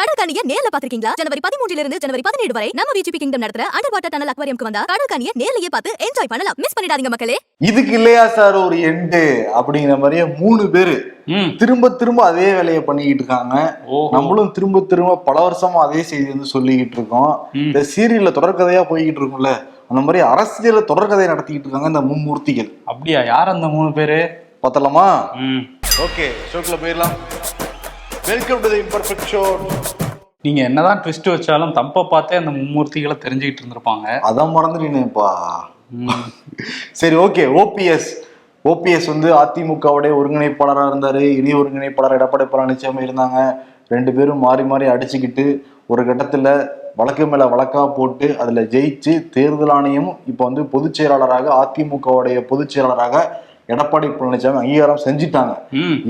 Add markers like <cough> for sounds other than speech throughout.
கடற்கனியை நேர்ல பாத்திருக்கீங்களா ஜனவரி பதிமூன்றுல இருந்து ஜனவரி பதினேழு வரை நம்ம விஜிபி கிங்டம் நடத்துற அண்டர் வாட்டர் டனல் அக்வாரியம்க்கு வந்தா கடற்கனியை நேர்லயே பார்த்து என்ஜாய் பண்ணலாம். மிஸ் பண்ணிடாதீங்க மக்களே. இதுக்கு இல்லையா சார் ஒரு எண்டு அப்படிங்கிற மாதிரியே மூணு பேரு ம். திரும்ப திரும்ப அதே வேலையை பண்ணிக்கிட்டு இருக்காங்க. நம்மளும் திரும்ப திரும்ப பல வருஷமா அதே செய்தி வந்து சொல்லிக்கிட்டு இருக்கோம். இந்த சீரியல்ல தொடர்கதையா போய்கிட்டு இருக்கும்ல. அந்த மாதிரி அரசியல்ல தொடர்கதையை நடத்திக்கிட்டு இருக்காங்க இந்த மும்மூர்த்திகள். அப்படியா? யார் அந்த மூணு பேரு? பார்த்தலாமா ம். ஓகே ஷோக்குள்ள போயிடலாம். Welcome to the imperfect show நீங்க என்னதான் ட்விஸ்ட் வச்சாலும் தப்ப பார்த்தே அந்த மும்மூர்த்திகளை தெரிஞ்சுக்கிட்டு இருந்திருப்பாங்க. அதான் மறந்துட்டீங்கப்பா ம். சரி ஓகே ஓபிஎஸ் ஓபிஎஸ் வந்து அதிமுகவுடைய ஒருங்கிணைப்பாளராக இருந்தாரு. இணை ஒருங்கிணைப்பாளர் எடப்பாடி பழனிசாமி இருந்தாங்க. ரெண்டு பேரும் மாறி மாறி அடிச்சுக்கிட்டு ஒரு கட்டத்துல வழக்கு மேல வழக்கா போட்டு அதுல ஜெயிச்சு தேர்தல் ஆணையம் இப்போ வந்து பொதுச் செயலாளராக அதிமுகவுடைய பொதுச் செயலாளராக எடப்பாடி பழனிசாமி அங்கீகாரம் செஞ்சிட்டாங்க.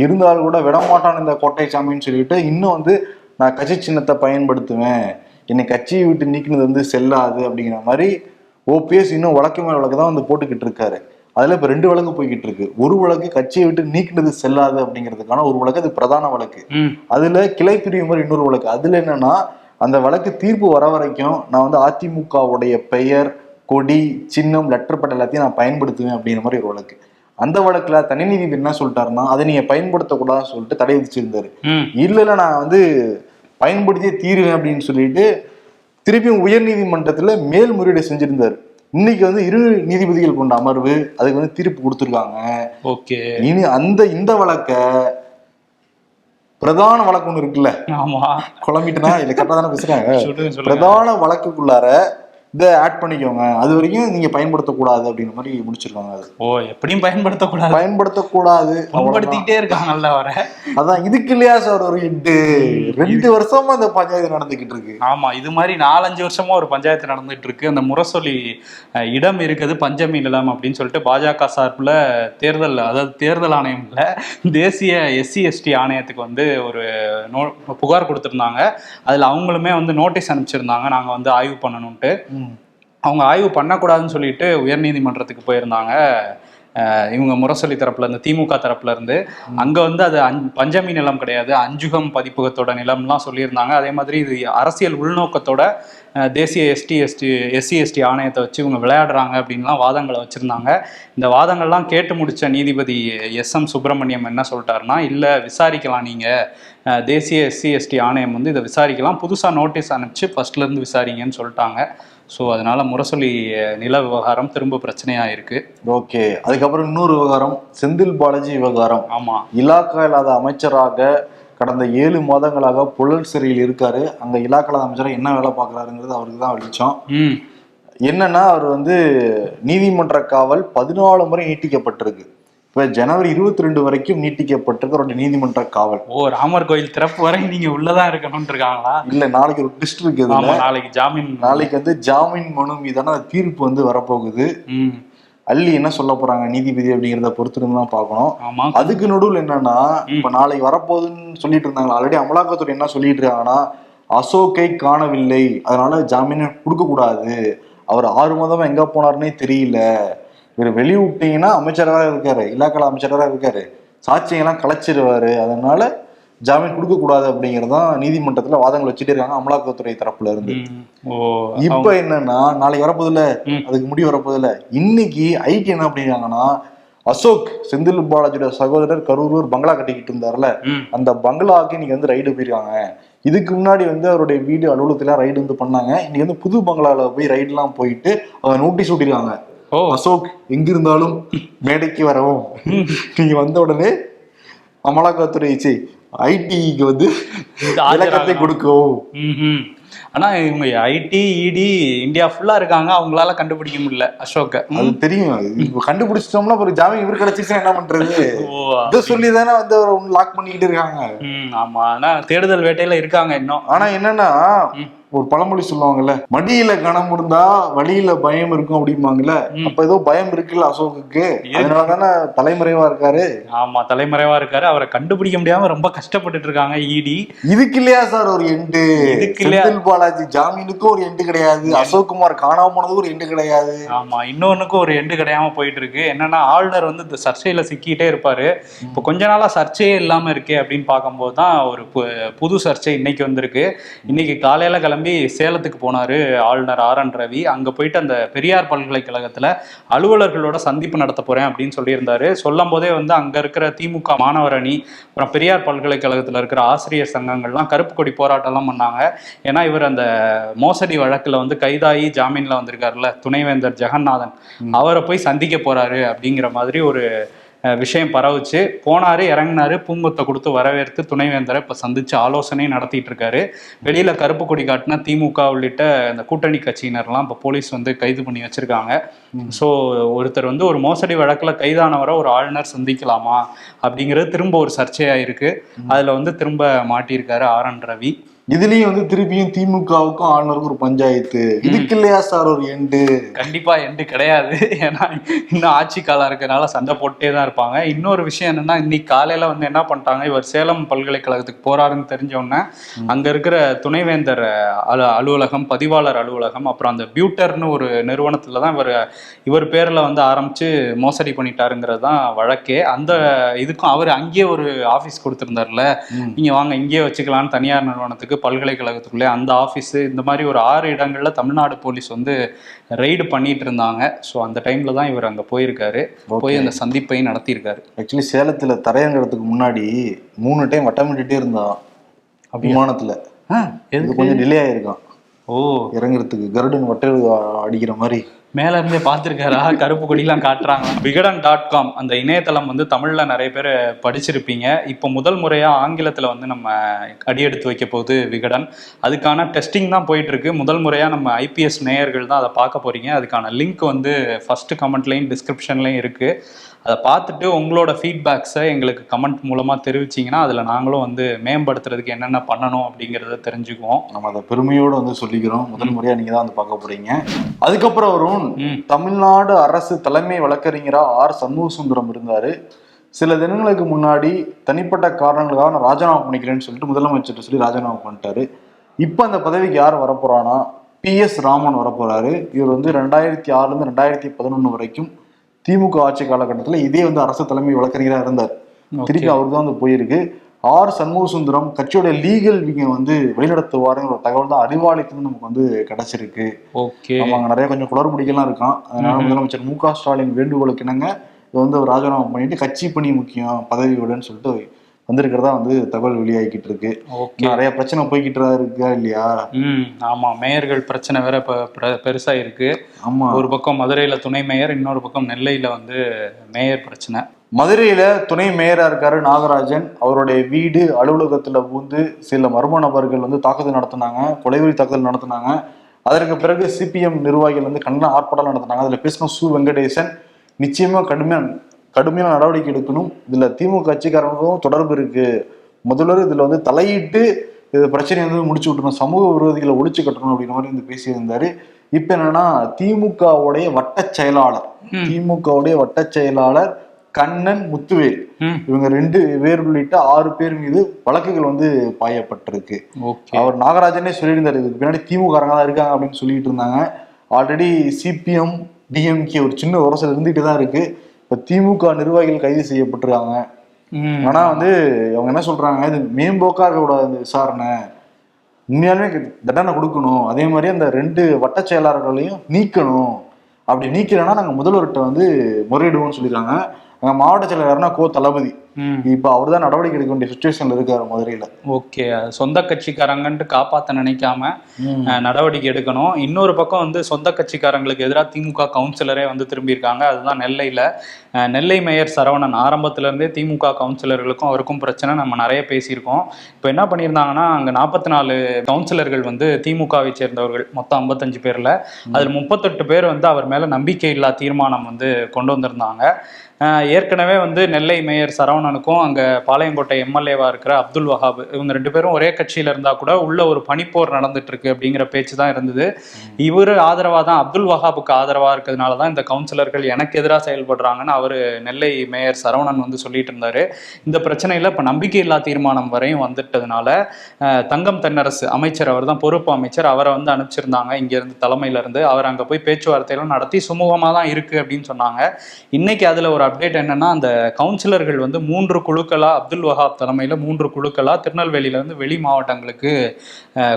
இருந்தாலும் கூட விடமாட்டான் இந்த கோட்டை சாமின்னு சொல்லிட்டு இன்னும் வந்து நான் கட்சி சின்னத்தை பயன்படுத்துவேன். என்னை கட்சியை விட்டு நீக்கினது வந்து செல்லாது அப்படிங்கிற மாதிரி ஓபிஎஸ் இன்னும் வழக்கு மேல வழக்கு தான் வந்து போட்டுக்கிட்டு இருக்காரு. அதுல இப்ப ரெண்டு வழக்கு போய்கிட்டு இருக்கு. ஒரு வழக்கு கட்சியை விட்டு நீக்கினது செல்லாது அப்படிங்கிறதுக்கான ஒரு வழக்கு அது பிரதான வழக்கு. அதுல கிளை பிரிவு மாதிரி இன்னொரு வழக்கு. அதுல என்னன்னா அந்த வழக்கு தீர்ப்பு வர வரைக்கும் நான் வந்து அதிமுகவுடைய பெயர் கொடி சின்னம் லெட்டர் பட் எல்லாத்தையும் நான் பயன்படுத்துவேன் அப்படிங்கிற மாதிரி ஒரு வழக்கு. அந்த வழக்குல தனி நீதிபதி என்ன சொல்லிட்டாருன்னா அதை நீங்க பயன்படுத்தக்கூடாதுன்னு சொல்லிட்டு தடை விதிச்சிருந்தாரு. இல்ல இல்ல நான் வந்து பயன்படுத்தியே தீருவேன் அப்படின்னு சொல்லிட்டு திருப்பியும் உயர் நீதிமன்றத்துல மேல்முறையீடு செஞ்சிருந்தாரு. இன்னைக்கு வந்து இரு நீதிபதிகள் கொண்ட அமர்வு அதுக்கு வந்து தீர்ப்பு கொடுத்துருக்காங்க. ஓகே. இனி அந்த இந்த வழக்க பிரதான வழக்கு ஒண்ணு இருக்குல்ல? ஆமா. குழம்பிட்டுனா? இல்ல கரெக்டா தானே பேசுறாங்க. பிரதான வழக்குக்குள்ளார இதை ஆட் பண்ணிக்கோங்க. அது வரைக்கும் நீங்க பயன்படுத்தக்கூடாது அப்படிங்கிற மாதிரி முடிச்சிருக்காங்க அது. ஓ எப்படியும் பயன்படுத்தக்கூடாது? பயன்படுத்தக்கூடாது. பயன்படுத்திக்கிட்டே இருக்காங்கல்ல வர அதான் இதுக்கு இல்லையா சார் ஒரு ஹிட்டு ரெண்டு வருஷமா இந்த பஞ்சாயத்து நடந்துகிட்டு இருக்கு. ஆமா இது மாதிரி நாலஞ்சு வருஷமா ஒரு பஞ்சாயத்து நடந்துட்டு இருக்கு. அந்த முரசொலி இடம் இருக்குது பஞ்சமி நிலம் அப்படின்னு சொல்லிட்டு பாஜக சார்பில் தேர்தல் அதாவது தேர்தல் ஆணையம்ல தேசிய எஸ்சி எஸ்டி ஆணையத்துக்கு வந்து ஒரு நோ புகார் கொடுத்துருந்தாங்க. அதுல அவங்களுமே வந்து நோட்டீஸ் அனுப்பிச்சிருந்தாங்க. நாங்க வந்து ஆய்வு பண்ணணும்ட்டு. அவங்க ஆய்வு பண்ணக்கூடாதுன்னு சொல்லிட்டு உயர்நீதிமன்றத்துக்கு போயிருந்தாங்க. இவங்க முரசொலி தரப்புல இருந்து திமுக தரப்புல இருந்து. அங்க வந்து அது அஞ்- பஞ்சமி நிலம் கிடையாது. அஞ்சுகம் பதிப்பகத்தோட நிலம்லாம் சொல்லியிருந்தாங்க. அதே மாதிரி இது அரசியல் உள்நோக்கத்தோட தேசிய எஸ்டி எஸ்டி எஸ்சி எஸ்டி ஆணையத்தை வச்சு இவங்க விளையாடுறாங்க அப்படின்லாம் வாதங்களை வச்சிருந்தாங்க. இந்த வாதங்கள்லாம் கேட்டு முடிச்ச நீதிபதி எஸ் எம் சுப்பிரமணியம் என்ன சொல்லிட்டாருன்னா இல்லை விசாரிக்கலாம் நீங்கள் தேசிய எஸ்சி எஸ்டி ஆணையம் வந்து இதை விசாரிக்கலாம். புதுசா நோட்டீஸ் அனுப்பிச்சு ஃபர்ஸ்ட்ல இருந்து விசாரிங்கன்னு சொல்லிட்டாங்க. ஸோ அதனால முரசொலி நில விவகாரம் திரும்ப பிரச்சனையா இருக்கு ஓகே. அதுக்கப்புறம் இன்னொரு விவகாரம் செந்தில் பாலாஜி விவகாரம். ஆமா. இலாக்கா இல்லாத அமைச்சராக கடந்த ஏழு மாதங்களாக புழல் சிறையில் இருக்காரு. அங்க இலாக்கா இல்லாத அமைச்சராக என்ன வேலை பார்க்கறாருங்கிறது அவருக்கு தான் வெளிச்சம். என்னன்னா அவர் வந்து நீதிமன்ற காவல் பதினாலு முறை நீட்டிக்கப்பட்டிருக்கு. இப்ப ஜனவரி இருபத்தி ரெண்டு வரைக்கும் நீட்டிக்கப்பட்டிருக்கு அவருடைய நீதிமன்ற காவல். ஓ ராமர் கோயில் திறப்பு வரை நீங்க உள்ளதான் இருக்கணும்னு இருக்காங்களா இல்ல நாளைக்கு ஒரு ட்விஸ்ட் இருக்கு இதுல. ஆமா நாளைக்கு ஜாமீன். நாளைக்கு வந்து ஜாமீன் மனு மீதான தீர்ப்பு வந்து வரப்போகுது. அள்ளி என்ன சொல்ல போறாங்க நீதிபதி அப்படிங்கிறத பொறுத்திருந்து தான் பார்க்கணும். அதுக்கு நடுவில் என்னன்னா இப்ப நாளைக்கு வரப்போகுதுன்னு சொல்லிட்டு இருந்தாங்க ஆல்ரெடி அமலாக்கத்துறை என்ன சொல்லிட்டு இருக்காங்கன்னா அசோக்கை காணவில்லை. அதனால ஜாமீன் கொடுக்க கூடாது அவர் ஆறு மாதமா எங்க போனாருன்னே தெரியல. இவர் வெளிய விட்டீங்கன்னா அமைச்சராக இருக்காரு இலாக்கல அமைச்சராக இருக்காரு. சாட்சியெல்லாம் கலைச்சிருவாரு. அதனால ஜாமீன் கொடுக்க கூடாது அப்படிங்கறதான் நீதிமன்றத்துல வாதங்கள் வச்சுட்டே இருக்காங்க அமலாக்கத்துறை தரப்புல இருந்து. இப்ப என்னன்னா நாளைக்கு வரப்போதில்ல. அதுக்கு முடிவு வரப்போதில்ல இன்னைக்கு ஐடி என்ன அப்படிங்கிறாங்கன்னா அசோக் செந்தில் பாலாஜியோட சகோதரர் கரூர் பங்களா கட்டிக்கிட்டு இருந்தார்ல. அந்த பங்களாவுக்கு இன்னைக்கு வந்து ரைடு போயிருக்காங்க. இதுக்கு முன்னாடி வந்து அவருடைய வீடு அலுவலகத்துல ரைடு வந்து பண்ணாங்க. இன்னைக்கு வந்து புது பங்களால போய் ரைடுலாம் போயிட்டு அவங்க நோட்டீஸ் விட்டிருக்காங்க. ஓ. அசோக் எங்க இருந்தாலும் மேடைக்கு வரவும். நீங்க வந்த உடனே அமலாக்கத்துறை ஐடிக்கு வந்து. விளக்கத்தை கொடுக்கவும். ஆனா இவங்க ஐடி இடி இந்தியா ஃபுல்லா இருக்காங்க. அவங்களால கண்டுபிடிக்க முடியல அசோக்க. அது தெரியும். கண்டுபிடிச்சிட்டோம்னா அப்புறம் ஜாமீன் இவர் கிடைச்சிச்சுன்னா என்ன பண்றது? இதை சொல்லி தானே வந்து லாக் பண்ணிக்கிட்டு இருக்காங்க. ஆமா. ஆனா தேடுதல் வேட்டையில இருக்காங்க இன்னும். ஆனா என்னன்னா. ஒரு பழமொழி சொல்லுவாங்கல்ல மடியில கணம் இருந்தா வழியில பயம் இருக்கும் அப்படிம்பாங்கல்ல. அப்ப ஏதோ பயம் இருக்குல்ல அசோக்குக்கு. அதனால தானே தலைமறைவா இருக்காரு. ஆமா தலைமறைவா இருக்காரு. அவரை கண்டுபிடிக்க முடியாம ரொம்ப கஷ்டப்பட்டுட்டு இருக்காங்க இடி இதுக்கு இல்லையா சார் ஒரு எண்டு? இதுக்கு இல்லையா? செந்தில் பாலாஜி ஜாமீனுக்கும் ஒரு எண்டு கிடையாது. அசோக் குமார் காணாம போனதுக்கு ஒரு எண்டு கிடையாது. ஆமா இன்னொன்னுக்கும் ஒரு எண்டு கிடையாம போயிட்டு இருக்கு என்னன்னா ஆளுநர் வந்து இந்த சர்ச்சையில சிக்கிட்டே இருப்பாரு. இப்போ கொஞ்ச நாளா சர்ச்சையே இல்லாம இருக்கே அப்படின்னு பார்க்கும்போது தான் ஒரு புது சர்ச்சை இன்னைக்கு வந்திருக்கு. இன்னைக்கு காலையில கிளம்பி சேலத்துக்கு போனாரு ஆளுநர் ஆர் என் ரவி. அங்க போயிட்டு அந்த பெரியார் பல்கலைக்கழகத்துல அலுவலர்களோட சந்திப்பு நடத்த போறேன் அப்படின்னு சொல்லியிருந்தாரு. சொல்லும் போதே வந்து அங்க இருக்கிற திமுக மாணவர் அணி அப்புறம் பெரியார் பல்கலைக்கழகத்துல இருக்கிற ஆசிரியர் சங்கங்கள்லாம் கருப்பு கொடி போராட்டம்லாம் பண்ணாங்க. ஏன்னா இவர் அந்த மோசடி வழக்குல வந்து கைதாகி ஜாமீன்ல வந்திருக்காருல்ல துணைவேந்தர் ஜெகநாதன். அவரை போய் சந்திக்க போறாரு அப்படிங்கிற மாதிரி ஒரு விஷயம் பரவுச்சு. போனாரு இறங்குனாரு பூங்கொத்தை கொடுத்து வரவேற்று துணைவேந்தரை இப்ப சந்திச்சு ஆலோசனை நடத்திட்டு இருக்காரு வெளியில கருப்பு கொடி காட்டின திமுக உள்ளிட்ட இந்த கூட்டணி கட்சியினர்லாம் இப்போ போலீஸ் வந்து கைது பண்ணி வச்சிருக்காங்க. ஸோ ஒருத்தர் வந்து ஒரு மோசடி வழக்குல கைதானவரை ஒரு ஆளுநர் சந்திக்கலாமா அப்படிங்கிறது திரும்ப ஒரு சர்ச்சையா இருக்கு அதுல வந்து திரும்ப மாட்டியிருக்காரு ஆர் என் ரவி. இதுலயும் வந்து திருப்பியும் திமுகவுக்கும் ஆளுநருக்கும் ஒரு பஞ்சாயத்து. இதுக்கு இல்லையா சார் ஒரு எண்டு கண்டிப்பா எண்டு கிடையாது. ஏன்னா இன்னும் ஆட்சி காலம் இருக்கறனால சண்டை போட்டே தான் இருப்பாங்க. இன்னொரு விஷயம் என்னன்னா இன்னைக்கு காலையில வந்து என்ன பண்ணிட்டாங்க இவர் சேலம் பல்கலைக்கழகத்துக்கு போறாருன்னு தெரிஞ்ச உடனே அங்க இருக்கிற துணைவேந்தர் அலு அலுவலகம் பதிவாளர் அலுவலகம் அப்புறம் அந்த பியூட்டர்னு ஒரு நிறுவனத்துல தான் இவர் இவர் பேர்ல வந்து ஆரம்பிச்சு மோசடி பண்ணிட்டாருங்கிறது தான் வழக்கே. அந்த இதுக்கும் அவர் அங்கேயே ஒரு ஆபீஸ் கொடுத்திருந்தாருல. நீங்க வாங்க இங்கேயே வச்சுக்கலாம்னு தனியார் நிறுவனத்துக்கு பல்கலைக்கழகத்துக்குள்ளே அந்த ஆஃபீஸு இந்த மாதிரி ஒரு ஆறு இடங்கள்ல தமிழ்நாடு போலீஸ் வந்து ரெய்டு பண்ணிட்டு இருந்தாங்க. ஸோ அந்த டைம்ல தான் இவர் அங்க போயிருக்காரு. போய் அந்த சந்திப்பையும் நடத்தியிருக்காரு. ஆக்சுவலி சேலத்துல தரையங்கிறதுக்கு முன்னாடி மூணு டைம் வட்டமிட்டுட்டே இருந்தான். விமானத்துல. கொஞ்சம் டிலே ஆயிருக்கான். ஓ. இறங்குறதுக்கு கருடன் வட்ட அடிக்கிற மாதிரி. மேல இருந்தே பார்த்துருக்காரா? கருப்பு கொடிலாம் காட்டுறாங்க விகடன் டாட் காம் அந்த இணையதளம் வந்து தமிழ்ல நிறைய பேர் படிச்சிருப்பீங்க. இப்போ முதல் முறையா ஆங்கிலத்துல வந்து நம்ம அடியெடுத்து வைக்க போகுது விகடன். அதுக்கான டெஸ்டிங் தான் போயிட்டு இருக்கு முதல் முறையா நம்ம ஐபிஎஸ் நேயர்கள் தான் அதை பார்க்க போறீங்க. அதுக்கான லிங்க் வந்து ஃபர்ஸ்ட் கமெண்ட்லையும் டிஸ்கிரிப்ஷன்லையும் இருக்கு. அதை பார்த்துட்டு உங்களோட ஃபீட்பேக்ஸை எங்களுக்கு கமெண்ட் மூலமா தெரிவிச்சீங்கன்னா அதுல நாங்களும் வந்து மேம்படுத்துறதுக்கு என்னென்ன பண்ணணும் அப்படிங்கிறத தெரிஞ்சுக்குவோம். நம்ம அதை பெருமையோட வந்து சொல்லிக்கிறோம். முதல் முறையா நீங்க தான் வந்து பார்க்க போறீங்க. அதுக்கப்புறம் வரும். தமிழ்நாடு அரசு தலைமை வழக்கறிஞரா ஆர் சண்முக சுந்தரம் இருந்தாரு. சில தினங்களுக்கு முன்னாடி தனிப்பட்ட காரணங்களுக்காக நான் ராஜினாமா பண்ணிக்கிறேன்னு சொல்லிட்டு முதலமைச்சர்கிட்ட சொல்லி ராஜினாமா பண்ணிட்டாரு. இப்போ அந்த பதவிக்கு யார் வரப்போறானா பி எஸ் ராமன் வரப்போறாரு. இவர் வந்து ரெண்டாயிரத்தி ஆறுல இருந்து ரெண்டாயிரத்தி பதினொன்று வரைக்கும் திமுக ஆட்சி காலகட்டத்தில் இதே வந்து அரசு தலைமை வழக்கறிஞராக இருந்தார். திருப்பி அவர் தான் வந்து போயிருக்கு. ஆர் சண்முக சுந்தரம் கட்சியோட லீகல் விங்க வந்து வழிநடத்துவாருங்கிற ஒரு தகவல் தான் அறிவாலயத்துல நமக்கு வந்து கிடைச்சிருக்கு. ஓகே. அங்க நிறைய கொஞ்சம் குளறுபடிகள்லாம் இருக்கான். அதனால முதலமைச்சர் மு க ஸ்டாலின் வேண்டுகோளுக்கு இணங்க இது வந்து ராஜினாமா பண்ணிட்டு கட்சி பணி முக்கியம் பதவி விடுன்னு சொல்லிட்டு வந்திருக்கிறதா வந்து தகவல் வெளியாகிக்கிட்டு இருக்கு. நிறைய பிரச்சனை போய்கிட்டு இருக்கா இல்லையா? ம் ஆமா. மேயர்கள் பிரச்சனை வேற இப்ப பெருசா இருக்கு. ஆமா. ஒரு பக்கம் மதுரையில துணை மேயர் இன்னொரு பக்கம் நெல்லையில வந்து மேயர் பிரச்சனை. மதுரையில துணை மேயரா இருக்காரு நாகராஜன். அவருடைய வீடு அலுவலகத்துல பூந்து சில மர்ம நபர்கள் வந்து தாக்குதல் நடத்தினாங்க கொலைவெறி தாக்குதல் நடத்தினாங்க. அதற்கு பிறகு சிபிஎம் நிர்வாகிகள் வந்து கண்டன ஆர்ப்பாட்டம் நடத்தினாங்க. அதுல பேசின சு வெங்கடேசன் நிச்சயமா கடுமையான கடுமையான நடவடிக்கை எடுக்கணும். இதுல திமுக கட்சிக்காரங்களுக்கும் தொடர்பு இருக்கு. முதல்வர் இதுல வந்து தலையிட்டு இது பிரச்சனையை வந்து முடிச்சு விட்டணும் சமூக விரோதிகளை ஒழிச்சு கட்டணும் அப்படின்ற மாதிரி வந்து பேசியிருந்தாரு. இப்ப என்னன்னா திமுகவுடைய வட்ட செயலாளர். திமுகவுடைய வட்ட செயலாளர் கண்ணன் முத்துவேல். இவங்க ரெண்டு பேர் உள்ளிட்ட ஆறு பேர் மீது வழக்குகள் வந்து பாயப்பட்டிருக்கு. அவர் நாகராஜனே சொல்லியிருந்தாரு இதுக்கு பின்னாடி திமுக தான் இருக்காங்க அப்படின்னு சொல்லிட்டு இருந்தாங்க. ஆல்ரெடி சிபிஎம் டிஎம்கே ஒரு சின்ன உரசல் இருந்துகிட்டு தான் இருக்கு. இப்ப திமுக நிர்வாகிகள் கைது செய்யப்பட்டிருக்காங்க. ஆனா வந்து அவங்க என்ன சொல்றாங்க? இது மேம்போக்கா இருக்கக்கூடாது இந்த விசாரணை. உண்மையாலுமே தண்டனை கொடுக்கணும். அதே மாதிரி அந்த ரெண்டு வட்ட செயலாளர்களையும் நீக்கணும். அப்படி நீக்கலைன்னா நாங்க முதல்வர்கிட்ட வந்து முறையிடுவோம்னு சொல்லியிருக்காங்க. அங்க மாவட்ட செயலர் யாருன்னா கோ தளபதி. இப்ப அவர் தான் நடவடிக்கை எடுக்க வேண்டிய சுச்சுவேஷன்ல இருக்காரு மதுரையில. ஓகே. சொந்த கட்சிக்காரங்கன்ட்டு காப்பாத்த நினைக்காம நடவடிக்கை எடுக்கணும். இன்னொரு பக்கம் வந்து சொந்த கட்சிக்காரங்களுக்கு எதிராக திமுக கவுன்சிலரே வந்து திரும்பியிருக்காங்க. அதுதான் நெல்லையில். நெல்லை மேயர் சரவணன் ஆரம்பத்துல இருந்தே திமுக கவுன்சிலர்களுக்கும் அவருக்கும் பிரச்சனை. நம்ம நிறைய பேசியிருக்கோம். இப்போ என்ன பண்ணியிருந்தாங்கன்னா அங்கே நாற்பத்தி நாலு கவுன்சிலர்கள் வந்து திமுகவை சேர்ந்தவர்கள் மொத்தம் ஐம்பத்தஞ்சு பேரில். அதில் முப்பத்தெட்டு பேர் வந்து அவர் மேலே நம்பிக்கை இல்லா தீர்மானம் வந்து கொண்டு வந்திருந்தாங்க. ஏற்கனவே வந்து நெல்லை மேயர் சரவணனுக்கும் அங்க பாளையங்கோட்டை எம்எல்ஏவா இருக்கிற அப்துல் வஹாப் இவங்க ரெண்டு பேரும் ஒரே கட்சியில இருந்தா கூட உள்ள ஒரு பனிப்போர் நடந்துட்டு இருக்கு அப்படிங்கிற பேச்சு தான் இருந்தது. இவரு ஆதரவா தான் அப்துல் வஹாபுக்கு ஆதரவா இருக்கிறதுனால தான் இந்த கவுன்சிலர்கள் எனக்கு எதிராக செயல்படுறாங்கன்னு அவரு நெல்லை மேயர் சரவணன் வந்து சொல்லிட்டு இருந்தாரு. இந்த பிரச்சனையில இப்ப நம்பிக்கையில்லா தீர்மானம் வரையும் வந்துட்டதுனால தங்கம் தென்னரசு அமைச்சர் அவர் தான் பொறுப்பு அமைச்சர் அவரை வந்து அனுப்பிச்சிருந்தாங்க இங்க இருந்து தலைமையில இருந்து. அவர் அங்க போய் பேச்சுவார்த்தையெல்லாம் நடத்தி சுமூகமா தான் இருக்கு அப்படின்னு சொன்னாங்க. இன்னைக்கு அதுல ஒரு அப்டேட் என்னன்னா அந்த கவுன்சிலர்கள் வந்து மூன்று குழுக்களா அப்துல் வஹாப் தலைமையில மூன்று குழுக்களா திருநெல்வேலியில இருந்து வெளி மாவட்டங்களுக்கு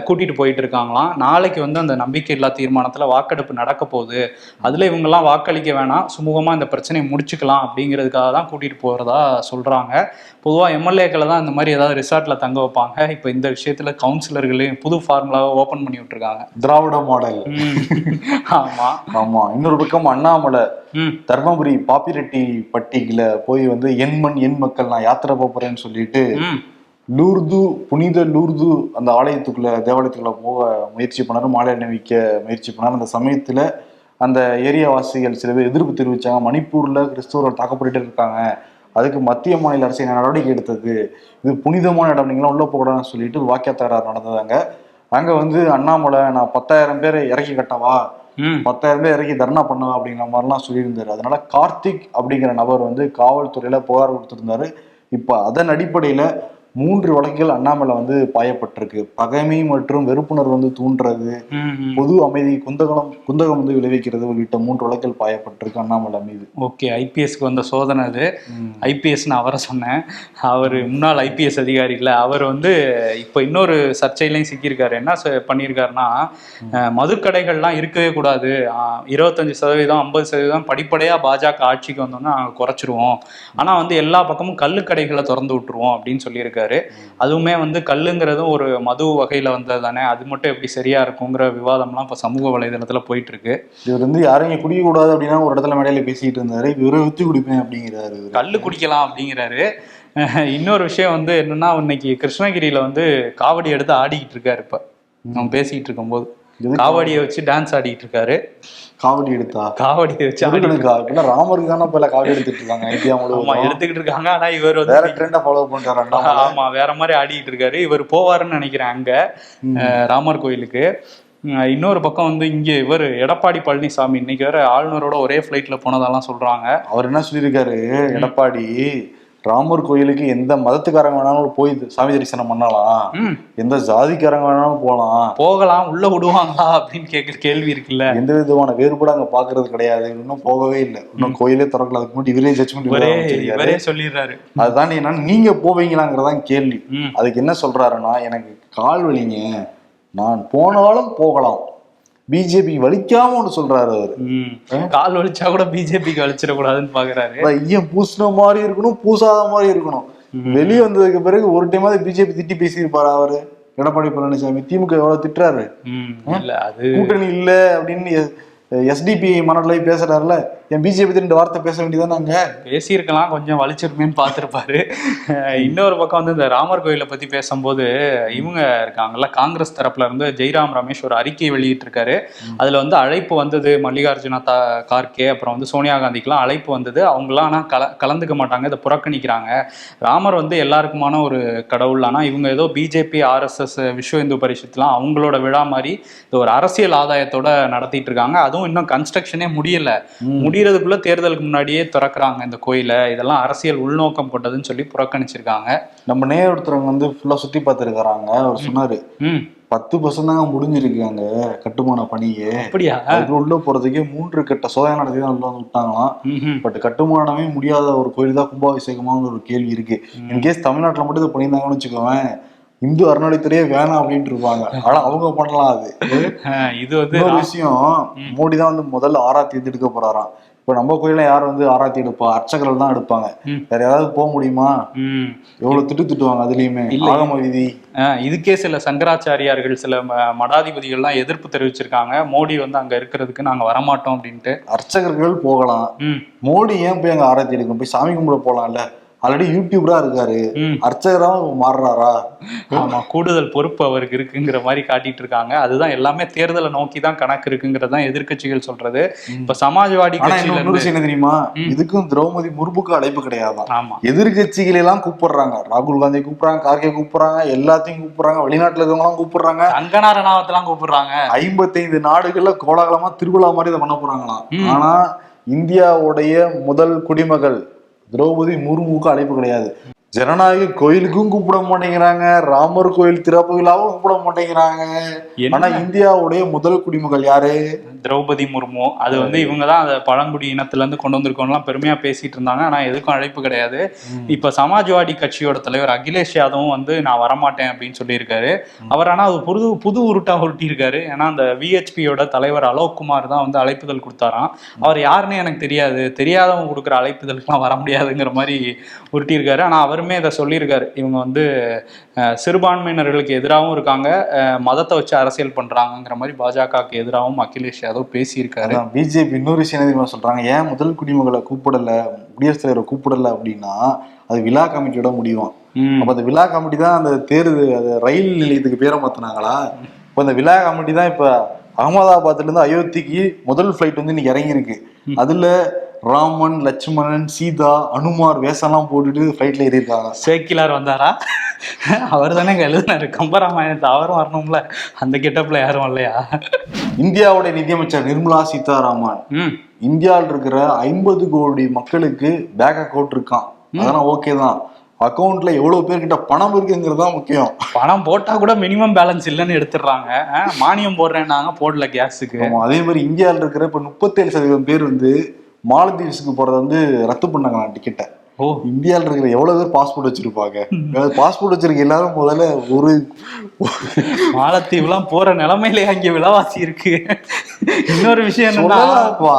கூட்டிட்டு போயிட்டு இருக்காங்களாம். நாளைக்கு வந்து அந்த நம்பிக்கையில்லா தீர்மானத்துல வாக்கெடுப்பு நடக்க போகுது. அதுல இவங்கெல்லாம் வாக்களிக்க வேணாம். சுமூகமா இந்த பிரச்சனையை முடிச்சுக்கலாம் அப்படிங்கிறதுக்காக தான் கூட்டிட்டு போறதா சொல்றாங்க. பொதுவா எம்எல்ஏக்களை தான் இந்த மாதிரி ஏதாவது ரிசார்ட்ல தங்க வைப்பாங்க. இப்போ இந்த விஷயத்துல கவுன்சிலர்களையும் புது ஃபார்முலாவை ஓபன் பண்ணி விட்டுருக்காங்க. திராவிட மாடல். ம். ஆமா. ஆமா. இன்னொரு பக்கம் அண்ணாமலை தர்மபுரி பாப்பிரெட்டி பட்டிக்குல போய் வந்து என் மண் என் மக்கள் நான் யாத்திரை போறேன்னு சொல்லிட்டு லூர்து புனித லூர்து அந்த ஆலயத்துக்குள்ள தேவாலயத்துக்குள்ள போக முயற்சி பண்ணாரு மாலை அணிவிக்க முயற்சி பண்ணாரு. அந்த சமயத்துல அந்த ஏரியா வாசிகள் சில பேர் எதிர்ப்பு தெரிவிச்சாங்க. மணிப்பூர்ல கிறிஸ்தவர்கள் தாக்கப்பட்டு இருக்காங்க. அதுக்கு மத்திய மாநில அரசு என்ன நடவடிக்கை எடுத்தது? இது புனிதமான இடம் நீங்களாம் உள்ள போகக்கூடாதுன்னு சொல்லிட்டு வாக்கிய தகராறு நடந்ததாங்க அங்க வந்து அண்ணாமலை நான் பத்தாயிரம் பேரை இறக்கி கட்டவா? பத்தாயிரம் பேர் இறக்கி தர்ணா பண்ணுவா அப்படிங்கிற மாதிரிலாம் சொல்லியிருந்தாரு. அதனால கார்த்திக் அப்படிங்கிற நபர் வந்து காவல்துறையில புகார் கொடுத்திருந்தாரு. இப்போ அதன் அடிப்படையில் மூன்று வழக்குகள் அண்ணாமலை வந்து பாயப்பட்டிருக்கு. பகைமை மற்றும் வெறுப்புணர்வு வந்து தூண்டுறது. பொது அமைதி குந்தகம் குந்தகம் வந்து விளைவிக்கிறது உள்ளிட்ட மூன்று வழக்குகள் பாயப்பட்டிருக்கு அண்ணாமலை மீது. ஓகே ஐபிஎஸ்க்கு வந்த சோதனை அது. ஐபிஎஸ்னு அவரை சொன்னேன். அவர் முன்னாள் ஐபிஎஸ் அதிகாரி இல்லை அவர் வந்து இப்போ இன்னொரு சர்ச்சையிலையும் சிக்கியிருக்காரு. என்ன சொ- பண்ணியிருக்காருன்னா மதுக்கடைகள்லாம் இருக்கவே கூடாது. இருபத்தஞ்சு சதவீதம் ஐம்பது சதவீதம் படிப்படியாக பாஜக ஆட்சிக்கு வந்தோம்னா நாங்கள் குறைச்சிருவோம். ஆனால் வந்து எல்லா பக்கமும் கள்ளுக்கடைகளை திறந்து விட்டுருவோம் அப்படின்னு சொல்லியிருக்காரு. அதுவுமே வந்து கல்லுங்கிறதும் ஒரு மது வகையில் வந்தது தானே அது மட்டும் எப்படி சரியா இருக்குங்கிற விவாதம்லாம் இப்போ சமூக வலைதளத்தில் போயிட்டு இருக்கு இவர் வந்து யாரும் இங்க குடிக்க கூடாது அப்படின்னா ஒரு இடத்துல மேடையில பேசிட்டு இருந்தாரு. இவரை வித்து குடிப்பேன் அப்படிங்கிறாரு. கல்லு குடிக்கலாம் அப்படிங்கிறாரு. <laughs> இன்னொரு விஷயம் வந்து என்னன்னா இன்னைக்கு கிருஷ்ணகிரியில வந்து காவடி எடுத்து ஆடிக்கிட்டு இருக்காரு இப்ப. நம்ம பேசிக்கிட்டு இருக்கும்போது? காவடியை வச்சு டான்ஸ் ஆடிட்டு இருக்காரு. காவடி எடுத்தா? காவடியை வச்சு ஆடி முருகனுக்கா இப்ப ராமருக்கான பல காவடி எடுத்துட்டு இருக்காங்க இந்தியா ஆமா முழுவதும் எடுத்துக்கிட்டு இருக்காங்க. ஆனா இவர் வேற வந்து ட்ரெண்டை ஃபாலோ பண்றாரு ஆமா வேற மாதிரி ஆடிட்டு இருக்காரு. இவர் போவாருன்னு நினைக்கிறேன் அங்க ராமர் கோயிலுக்கு. இன்னொரு பக்கம் வந்து இங்க இவர் எடப்பாடி பழனிசாமி இன்னைக்கு வேற ஆளுநரோட ஒரே ஃபிளைட்ல போனதெல்லாம் சொல்றாங்க. அவர் என்ன சொல்லியிருக்காரு? எடப்பாடி ராமர் கோயிலுக்கு எந்த மதத்துக்காரங்க வேணாலும் போய் சாமி தரிசனம் பண்ணலாம். எந்த ஜாதிக்காரங்க வேணாலும் போகலாம். போகலாம் உள்ள விடுவாங்களா அப்படின்னு கேட்குற கேள்வி இருக்குல்ல. எந்த விதமான வேறுபாடு அங்க பாக்குறது கிடையாது. இன்னும் போகவே இல்லை. இன்னும் கோயிலே திறக்கல. அதுக்கு முன்னாடி இவரே இவரே சொல்லிடுறாரு. அதுதான் என்னன்னா நீங்க போவீங்களாங்கிறதான் கேள்வி. அதுக்கு என்ன சொல்றாருன்னா எனக்கு கால் வலிங்க. நான் போனாலும் போகலாம். பிஜேபி வலிக்காம ஒன்று சொல்றாரு அவரு. கால் வலிச்சா கூட பிஜேபிக்கு வலிச்சிடக்கூடாதுன்னு பாக்குறாரு. ஈயம் பூசின மாதிரி இருக்கணும் பூசாத மாதிரி இருக்கணும். வெளியே வந்ததுக்கு பிறகு ஒரு டைமாவது பிஜேபி திட்டி பேசியிருப்பாரு அவரு? எடப்பாடி பழனிசாமி திமுக எவ்வளவு திட்டுறாரு? இல்ல அது கூட்டணி இல்ல அப்படின்னு எஸ்டிபி மனநிலை பேசுறாருல என் பிஜேபி ரெண்டு வார்த்தை பேச வேண்டியதானாங்க பேசியிருக்கலாம் கொஞ்சம் வலிச்சிருமேன்னு பார்த்துருப்பாரு. <laughs> இன்னொரு பக்கம் வந்து இந்த ராமர் கோயிலை பத்தி பேசும்போது இவங்க இருக்காங்கல்ல காங்கிரஸ் தரப்புல இருந்து ஜெய்ராம் ரமேஷ் ஒரு அறிக்கை வெளியிட்டிருக்காரு. அதுல வந்து அழைப்பு வந்தது மல்லிகார்ஜுன தா கார்கே அப்புறம் வந்து சோனியா காந்திக்கெல்லாம் அழைப்பு வந்தது. அவங்களாம் ஆனால் கல கலந்துக்க மாட்டாங்க இதை புறக்கணிக்கிறாங்க. ராமர் வந்து எல்லாருக்குமான ஒரு கடவுள். ஆனா இவங்க ஏதோ பிஜேபி ஆர்எஸ்எஸ் விஸ்வ இந்து பரிஷத்துலாம் அவங்களோட விழா மாதிரி இது ஒரு அரசியல் ஆதாயத்தோட நடத்திட்டு இருக்காங்க. அதுவும் இன்னும் கன்ஸ்ட்ரக்ஷனே முடியல. முடியறதுக்குள்ள தேர்தலுக்கு முன்னாடியே திறக்கிறாங்க இந்த கோயிலை. இதெல்லாம் அரசியல் உள்நோக்கம் கொண்டதுன்னு சொல்லி புறக்கணிச்சிருக்காங்க. நம்ம நேர் ஒருத்தரவங்க வந்து ஃபுல்லா சுத்தி பார்த்துருக்காங்க அவர் சொன்னாரு பத்து பர்சன்ட் தாங்க முடிஞ்சிருக்கு அங்க கட்டுமான பணியே அப்படியா? அதுக்கு உள்ள போறதுக்கே மூன்று கட்ட சோதனை நடத்தி தான் உள்ள வந்து விட்டாங்களாம். பட் கட்டுமானமே முடியாத ஒரு கோயில் தான் கும்பாபிஷேகமாங்கிற ஒரு கேள்வி இருக்கு. இன்கேஸ் தமிழ்நாட்டுல மட்டும் இதை பண்ணியிருந்தாங்கன்னு வச்சுக்கோவேன். இந்து அறநிலைத்துறையே வேணாம் அப்படின்ட்டு இருப்பாங்க. ஆனா அவங்க பண்ணலாம் அது. <laughs> இது வந்து இன்னொரு ரா- விஷயம் மோடி தான் வந்து முதல்ல ஆராத்தி வந்து எடுக்க போறாராம். இப்ப நம்ம கோயில யார் வந்து ஆராத்தி எடுப்பா? அர்ச்சகர்கள் தான் எடுப்பாங்க. வேற யாராவது போக முடியுமா. எவ்வளவு திட்டு திட்டுவாங்க அதுலயுமே. ஆகம விதி. இதுக்கே சில சங்கராச்சாரியார்கள் சில ம- மடாதிபதிகள்லாம் எதிர்ப்பு தெரிவிச்சிருக்காங்க. மோடி வந்து அங்க இருக்கிறதுக்கு நாங்க வரமாட்டோம் அப்படின்ட்டு. அர்ச்சகர்கள் போகலாம். மோடி ஏன் போய் அங்க ஆராத்தி எடுக்கணும்? போய் சாமி கும்பிட போலாம்ல. ஆல்ரெடி யூடியூபரா இருக்காரு. ம். அர்ச்சகராவும் மாறுறாரா? ஆமா கூடுதல் பொறுப்பு அவருக்கு இருக்குங்கிற மாதிரி காட்டிட்டு இருக்காங்க. அதுதான் எல்லாமே தேர்தலை நோக்கி தான் கணக்கு இருக்குங்கிறது தான் எதிர்க்கட்சிகள் சொல்றது. இப்ப சமாஜ்வாடி என்ன தெரியுமா? இதுக்கும் திரௌபதி முர்முக்கு அழைப்பு கிடையாதான். ஆமா. எதிர்கட்சிகளை எல்லாம் கூப்பிடுறாங்க. ராகுல் காந்தி கூப்பிடுறாங்க கார்கே கூப்பிடுறாங்க எல்லாத்தையும் கூப்பிடுறாங்க வெளிநாட்டுல இருக்கவங்க எல்லாம் கூப்பிடுறாங்க. கங்கனா ரணாவத்தெல்லாம் கூப்பிடுறாங்க. ஐம்பத்தைந்து நாடுகள்ல கோலாகலமா திருவிழா மாதிரி இதை பண்ண போறாங்களாம். ஆனா இந்தியாவுடைய முதல் குடிமகள் திரௌபதி முர்முக்கு அழைப்பு கிடையாது. ஜனநாயக கோயிலுக்கும் கூப்பிட மாட்டேங்கிறாங்க. ராமர் கோயில் திறப்பு விழாவும் கூப்பிட மாட்டேங்கிறாங்க? ஆனா இந்தியாவுடைய முதல் குடிமகள் யாரு? திரௌபதி முர்மு. அது வந்து இவங்க தான் அதை பழங்குடி இனத்துல இருந்து கொண்டு வந்திருக்கோம்லாம் பெருமையா பேசிட்டு இருந்தாங்க. ஆனா எதுக்கும் அழைப்பு கிடையாது. இப்ப சமாஜ்வாடி கட்சியோட தலைவர் அகிலேஷ் யாதவும் வந்து நான் வரமாட்டேன் அப்படின்னு சொல்லியிருக்காரு. அவர் ஆனா அது புது புது உருட்டா உருட்டியிருக்காரு. ஏன்னா அந்த விஹெச்பியோட தலைவர் அலோக் குமார் தான் வந்து அழைப்புதல் கொடுத்தாராம். அவர் யாருன்னு எனக்கு தெரியாது. தெரியாதவங்க கொடுக்குற அழைப்புதலுக்குலாம் வர முடியாதுங்கிற மாதிரி உருட்டியிருக்காரு. ஆனா அவருமே இதை சொல்லியிருக்காரு. இவங்க வந்து சிறுபான்மையினர்களுக்கு எதிராகவும் இருக்காங்க. மதத்தை வச்சு அரசியல் பண்றாங்கங்கிற மாதிரி பாஜகவுக்கு எதிராகவும் அகிலேஷ் யாதவ் பேசியிருக்காரு. பிஜேபி இன்னொரு விஷயம் தெரியுமா சொல்றாங்க? ஏன் முதல் குடிமகளை கூப்பிடல குடியரசுத் தலைவரை கூப்பிடல அப்படின்னா அது விழா கமிட்டியோட முடியும். அப்ப அந்த விழா கமிட்டி தான் அந்த தேர்வு அது ரயில் நிலையத்துக்கு பேரை மாத்தினாங்களா? இப்ப அந்த விழா கமிட்டி தான் இப்ப அகமதாபாத்ல இருந்து அயோத்திக்கு முதல் ஃபிளைட் வந்து இன்னைக்கு இறங்கியிருக்கு. அதுல ராமன் லட்சுமணன் சீதா அனுமார் வேஷம்லாம் போட்டுட்டு ஃபிளைட்ல ஏறி இருக்காங்க சேக்கிலார் வந்தாரா? அவர் தானே எழுதினாரு. கம்பராமாயணத்தை அவரும் வரணும்ல. அந்த கெட்டப்ல யாரும் இல்லையா இந்தியாவுடைய நிதியமைச்சர் நிர்மலா சீதாராமன். இந்தியாவில் இருக்கிற ஐம்பது கோடி மக்களுக்கு பேங்க் அக்கவுண்ட் இருக்கான். அதெல்லாம் ஓகே தான். அக்கவுண்ட்ல எவ்வளவு பேர்கிட்ட பணம் இருக்குங்கிறது தான் முக்கியம். பணம் போட்டா கூட மினிமம் பேலன்ஸ் இல்லைன்னு எடுத்துடுறாங்க. மானியம் போடுறேன்னாங்க போடல கேஸுக்கு அதே மாதிரி இந்தியாவில் இருக்கிற இப்ப முப்பத்தேழு சதவீதம் பேர் வந்து மாலத்தீவ்ஸுக்கு போறத வந்து ரத்து பண்ணாங்களாம் டிக்கெட்டை ஓ. இந்தியாவில் இருக்கிற எவ்வளவு பேர் பாஸ்போர்ட் வச்சிருப்பாங்க? பாஸ்போர்ட் வச்சிருக்க எல்லாரும் முதல்ல ஒரு மாலத்தீவுலாம் போற நிலைமையிலே அங்க விலைவாசி இருக்கு. இன்னொரு விஷயம் என்னன்னா.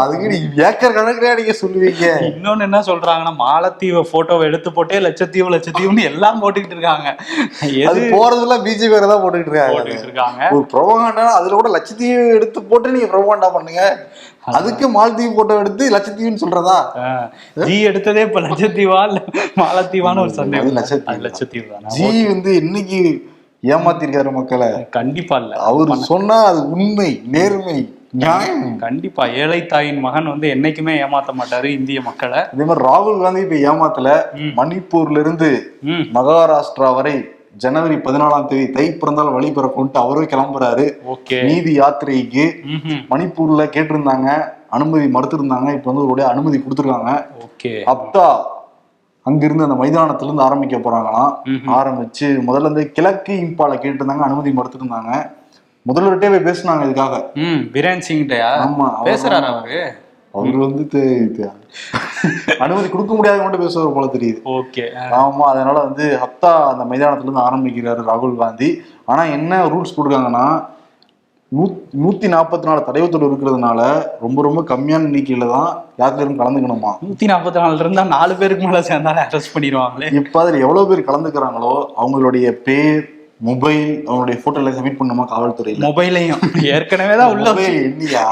அதுக்கு நீ ஏக்கர் கணக்குல நீங்க சொல்லுவீங்க? இன்னொன்னு என்ன சொல்றாங்கன்னா மாலத்தீவு போட்டோவை எடுத்து போட்டே லட்சத்தீவு லட்சத்தீவுன்னு எல்லாம் போட்டுக்கிட்டு இருக்காங்க. அது எது போறதெல்லாம் பிஜேபி வேற தான் போட்டுக்கிட்டு இருக்காங்க. போட்டுக்கிட்டு இருக்காங்க. ஒரு ப்ரொபகாண்டா அதுல கூட லட்சத்தீவு எடுத்து போட்டு நீங்க ப்ரொபகாண்டா பண்ணுங்க. அதுக்கு மாலத்தீவு போட்டோ எடுத்து லட்சத்தீவுன்னு சொல்றதா? ஜி எடுத்ததே இப்ப லட்சத்தீவா மாலத்தீவான்னு ஒரு சந்தேகம் லட்சத்தீவு. லட்சத்தீவு தானே? ஜி வந்து இன்னைக்கு ஏமாத்திருக்காரு மக்களை? கண்டிப்பா இல்ல. அவர் சொன்னா அது உண்மை நேர்மை கண்டிப்பா. ஏழை தாயின் மகன் வந்து என்னைக்குமே ஏமாத்த மாட்டாரு இந்திய மக்களை. அதே மாதிரி ராகுல் காந்தி இப்ப ஏமாத்தல. மணிப்பூர்ல இருந்து மகாராஷ்டிரா வரை ஜனவரி பதினாலாம் தேதி தை பிறந்தால் வழி பிறக்கும்ட்டு அவரும் கிளம்புறாரு. ஓகே. நீதி யாத்திரைக்கு. மணிப்பூர்ல கேட்டிருந்தாங்க. அனுமதி மறுத்திருந்தாங்க. இப்ப வந்து அவருடைய அனுமதி கொடுத்துருக்காங்க. ஓகே. அப்தா அங்கிருந்து அந்த மைதானத்துல இருந்து ஆரம்பிக்க போறாங்களாம். ஆரம்பிச்சு முதல்ல இருந்து கிழக்கு இம்பால கேட்டிருந்தாங்க. அனுமதி மறுத்திருந்தாங்க. முதல்வர்கிட்டே போய் பேசினாங்க இதுக்காக. பிரேன் சிங்டயா ஆமா பேசுறாரு அவரு? அவர் வந்து அனுமதி கொடுக்க முடியாத மட்டும் பேசுவார் போல தெரியுது. ஓகே. ஆமா அதனால வந்து ஹப்தா அந்த மைதானத்துல இருந்து ஆரம்பிக்கிறாரு ராகுல் காந்தி. ஆனா என்ன ரூல்ஸ் போட்டிருக்காங்கன்னா நூத் நூத்தி நாற்பத்தி நாலு தடைவத்தோடு இருக்கிறதுனால ரொம்ப ரொம்ப கம்மியான எண்ணிக்கையில தான் யாத்திரையும் கலந்துக்கணுமா? நூத்தி நாற்பத்தி நாலுல இருந்தா நாலு பேருக்கு மேல சேர்ந்தாலே அரெஸ்ட் பண்ணிடுவாங்களே. இப்ப அதுல எவ்வளவு பேர் கலந்துக்கிறாங்களோ அவங்களுடைய பேர் மொபைல் அவங்களுடைய போட்டோல சப்மிட் பண்ணுமா காவல்துறையில? மொபைலையும் ஏற்கனவே தான் உள்ள மொபைல் எண்ணியா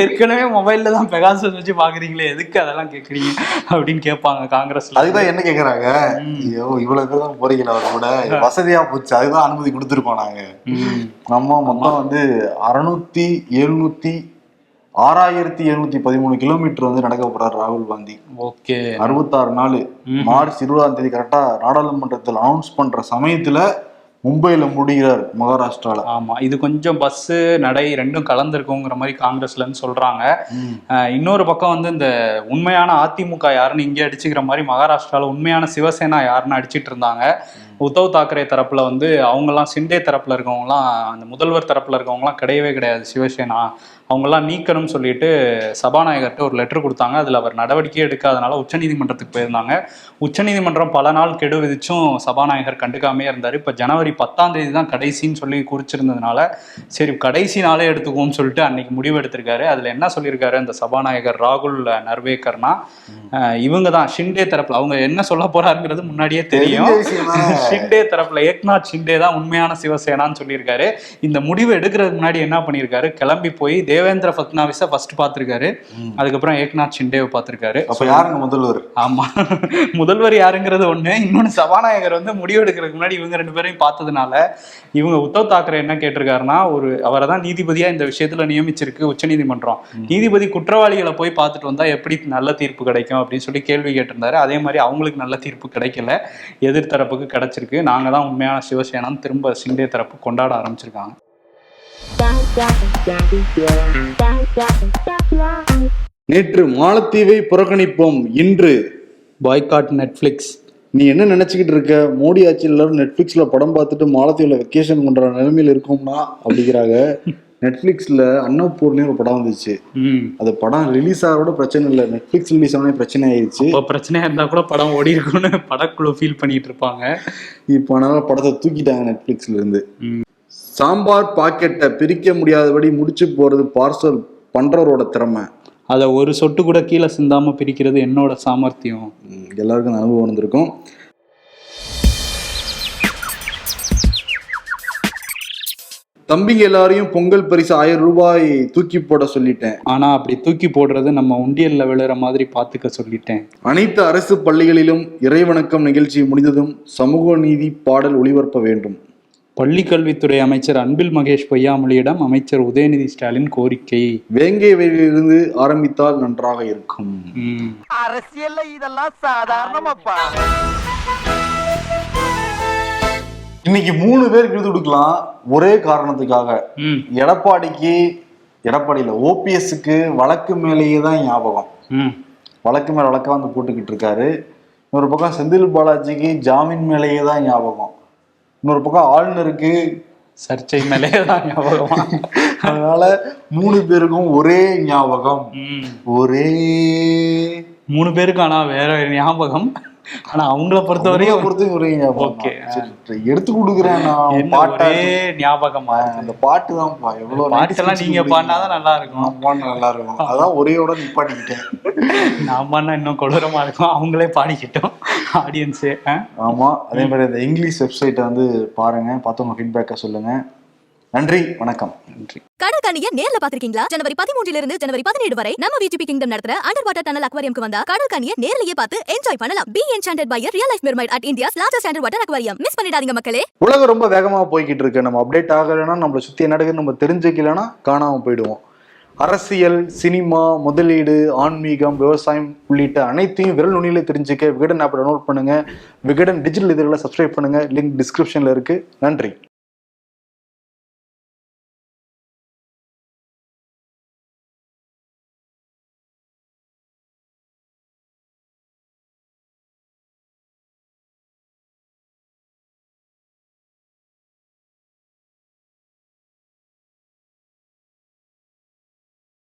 ஏற்கனவே மொபைல்ல தான் பெகாசஸ் வச்சு பாக்குறீங்களே எதுக்கு அதெல்லாம் கேக்குறீங்க அப்படின்னு கேட்பாங்க காங்கிரஸ்ல. அதுதான் என்ன கேக்குறாங்க ஐயோ இவ்வளவு பேர் தான் போறீங்களா அவர் கூட. வசதியா போச்சு. அதுதான் அனுமதி கொடுத்துருக்கோம் நாங்க. நம்ம மொத்தம் வந்து அறுநூத்தி எழுநூத்தி ஆறாயிரத்தி எழுநூத்தி பதிமூணு கிலோமீட்டர் வந்து நடக்க போறாரு ராகுல் காந்தி. ஓகே. அறுபத்தாறு நாள். மார்ச் இருபதாம் தேதி கரெக்டா நாடாளுமன்றத்தில் அனௌன்ஸ் பண்ற சமயத்துல மும்பைல முடிகிறார் மகாராஷ்டிரால. ஆமா இது கொஞ்சம் பஸ் நடை ரெண்டும் கலந்துருக்குங்கிற மாதிரி காங்கிரஸ்ல இருந்து சொல்றாங்க அஹ் இன்னொரு பக்கம் வந்து இந்த உண்மையான அதிமுக யாருன்னு இங்கே அடிச்சுக்கிற மாதிரி மகாராஷ்டிரால உண்மையான சிவசேனா யாருன்னு அடிச்சிட்டு இருந்தாங்க. உத்தவ் தாக்கரே தரப்புல வந்து அவங்கெல்லாம் சிண்டே தரப்புல இருக்கவங்கலாம் அந்த முதல்வர் தரப்புல இருக்கவங்கலாம் கிடையவே கிடையாது சிவசேனா. அவங்கெல்லாம் நீக்கணும்னு சொல்லிட்டு சபாநாயகர்கிட்ட ஒரு லெட்டர் கொடுத்தாங்க. அதுல அவர் நடவடிக்கை எடுக்காதனால உச்சநீதிமன்றத்துக்கு போயிருந்தாங்க. உச்சநீதிமன்றம் பல நாள் கெடு விதிச்சும் சபாநாயகர் கண்டுக்காமே இருந்தார். இப்போ ஜனவரி பத்தாம் தேதி தான் கடைசின்னு சொல்லி குறிச்சிருந்ததுனால சரி கடைசி நாளே எடுத்துக்குவோம்னு சொல்லிட்டு அன்னைக்கு முடிவு எடுத்திருக்காரு. அதுல என்ன சொல்லியிருக்காரு? அந்த சபாநாயகர் ராகுல் நர்வேக்கர்னா இவங்க தான். ஷிண்டே தரப்புல. அவங்க என்ன சொல்ல போறாருங்கிறது முன்னாடியே தெரியும். ஷிண்டே தரப்புல ஏக்நாத் ஷிண்டே தான் உண்மையான சிவசேனான்னு சொல்லியிருக்காரு. இந்த முடிவு எடுக்கிறதுக்கு முன்னாடி என்ன பண்ணியிருக்காரு? கிளம்பி போய் தேவேந்திர ஃபட்னாவிஸை ஃபர்ஸ்ட் பார்த்திருக்காரு. அதுக்கப்புறம் ஏக்நாத் ஷிண்டேவை பார்த்திருக்காரு. அப்ப யாருங்க முதல்வர்? ஆமா. முதல்வர் யாருங்கிறது ஒண்ணு. இன்னொன்னு சபாநாயகர் வந்து முடிவு எடுக்கிறதுக்கு முன்னாடி இவங்க ரெண்டு பேரையும் பார்த்ததுனால இவங்க உத்தவ் தாக்கரே என்ன கேட்டிருக்காருன்னா ஒரு அவரை தான் நீதிபதியா இந்த விஷயத்துல நியமிச்சிருக்கு உச்சநீதிமன்றம். நீதிபதி குற்றவாளிகளை போய் பார்த்துட்டு வந்தா எப்படி நல்ல தீர்ப்பு கிடைக்கும் அப்படின்னு சொல்லி கேள்வி கேட்டிருந்தாரு. அதே மாதிரி அவங்களுக்கு நல்ல தீர்ப்பு கிடைக்கல. எதிர்த்தரப்புக்கு கிடைச்சிருக்கு நாங்க தான் உண்மையான சிவசேனான்னு திரும்ப சிண்டே தரப்பு கொண்டாட ஆரம்பிச்சிருக்காங்க. நேற்று மாலத்தீவை புறக்கணிப்போம். இன்று. Boycott Netflix. நீ என்ன நினைச்சுக்கிட்டு இருக்க? மோடி ஆட்சியில் எல்லாரும் நெட்ஃபிளிக்ஸ்ல படம் பார்த்துட்டு மாலத்தீவுல வெக்கேஷன் பண்ற நிலைமையில இருக்கோம்னா? அப்படிங்கிறாங்க. நெட்ஃபிளிக்ஸ்ல அன்னபூர்ணின்னு ஒரு படம் வந்துச்சு. அது படம் ரிலீஸ் ஆகிறோட பிரச்சனை இல்லை. நெட்ஃபிளிக்ஸ் ரிலீஸ் ஆனே பிரச்சனை ஆயிடுச்சு இப்போ பிரச்சனையா இருந்தா கூட படம் ஓடி இருக்கும்னு படக்குழு ஃபீல் பண்ணிட்டு இருப்பாங்க. இப்போ அதனால படத்தை தூக்கிட்டாங்க நெட்ஃபிளிக்ஸ்ல இருந்து. ம். சாம்பார் பாக்கெட்டை பிரிக்க முடியாதபடி முடிச்சு போறது பார்சல் பண்றவரோட திறமை. அதை ஒரு சொட்டு கூட கீழே சிந்தாம பிரிக்கிறது என்னோட சாமர்த்தியம். எல்லாருக்கும் அனுபவம் வந்திருக்கும். தம்பிங்க எல்லாரையும் பொங்கல் பரிசு ஆயிரம் ரூபாய் தூக்கி போட சொல்லிட்டேன். ஆனா அப்படி தூக்கி போடுறது நம்ம உண்டியல்ல விழுற மாதிரி பாத்துக்க சொல்லிட்டேன். அனைத்து அரசு பள்ளிகளிலும் இறைவணக்கம் நிகழ்ச்சி முடிந்ததும் சமூக நீதி பாடல் ஒளிபரப்ப வேண்டும். பள்ளி கல்வித்துறை அமைச்சர் அன்பில் மகேஷ் பொய்யாமொழியிடம் அமைச்சர் உதயநிதி ஸ்டாலின் கோரிக்கை. வேங்கை வயலிலிருந்து ஆரம்பித்தால் நன்றாக இருக்கும். ம். அரசியல்ல இதெல்லாம் சாதாரணமாப்பா. இன்னைக்கு மூணு பேர் விருது கொடுக்கலாம். ஒரே காரணத்துக்காக. எடப்பாடிக்கு எடப்பாடியில ஓபிஎஸ்க்கு வழக்கு மேலேயே தான் ஞாபகம். ம். வழக்கு மேல வழக்கா வந்து போட்டுக்கிட்டு இருக்காரு. இன்னொரு பக்கம் செந்தில் பாலாஜிக்கு ஜாமீன் மேலேயே தான் ஞாபகம். இன்னொரு பக்கம் ஆளுநருக்கு சர்ச்சை மேலே தான் ஞாபகமா. அதனால மூணு பேருக்கும் ஒரே ஞாபகம். ஒரே மூணு பேருக்கு ஆனா வேற ஞாபகம்? ஆனா அவங்கள பொறுத்து ஒரே ஞாபகம் Okay. தான். சரி, எடுத்து கொடுக்குறேன் பாட்டை. ஒரே ஞாபகமா அந்த பாட்டு தான்ப்பா எவ்வளவு பாட்டெல்லாம் நீங்க பாடினாதான் நல்லா இருக்கும். பாடினா நல்லா இருக்கும். அதான் ஒரேயோட நிப்பாட்டிக்கிட்டேன். நான் பாடினா இன்னும் கொடூரமா இருக்கும். அவங்களே பாடிக்கிட்டோம். ஆடியன்ஸே ஆமா அதே மாதிரி இந்த இங்கிலீஷ் வெப்சைட்டை வந்து பாருங்க. பார்த்து உங்க ஃபீட்பேக்கை சொல்லுங்க. நன்றி வணக்கம். நன்றி. கடற்கனிய நேர்ல பாத்திருக்கீங்களா ஜனவரி பதிமூன்றுல இருந்து ஜனவரி பதினேழு வரை நம்ம விஜிபி கிங்டம் நடத்துற அண்டர் வாட்டர் டனல் அக்வாரியம்க்கு வந்தா கடற்கனிய நேர்லயே பார்த்து என்ஜாய் பண்ணலாம். Be enchanted by real life mermaid at India's largest under water aquarium miss பண்ணிடாதீங்க மக்களே. உலகம் ரொம்ப வேகமா போய்கிட்டு இருக்கு. நம்ம அப்டேட் ஆகலைன்னா நம்மளை சுத்தி என்ன நடக்குதுன்னு நம்ம தெரிஞ்சுக்கலைன்னா காணாம போயிடுவோம். அரசியல் சினிமா முதலீடு ஆன்மீகம் விவசாயம் உள்ளிட்ட அனைத்தையும் விரல் நுனியில தெரிஞ்சுக்க விகடன் ஆப்பை டவுன்லோட் பண்ணுங்க. விகடன் டிஜிட்டல் இதழில் சப்ஸ்கிரைப் பண்ணுங்க. லிங்க் டிஸ்கிரிப்ஷன்ல இருக்கு. நன்றி.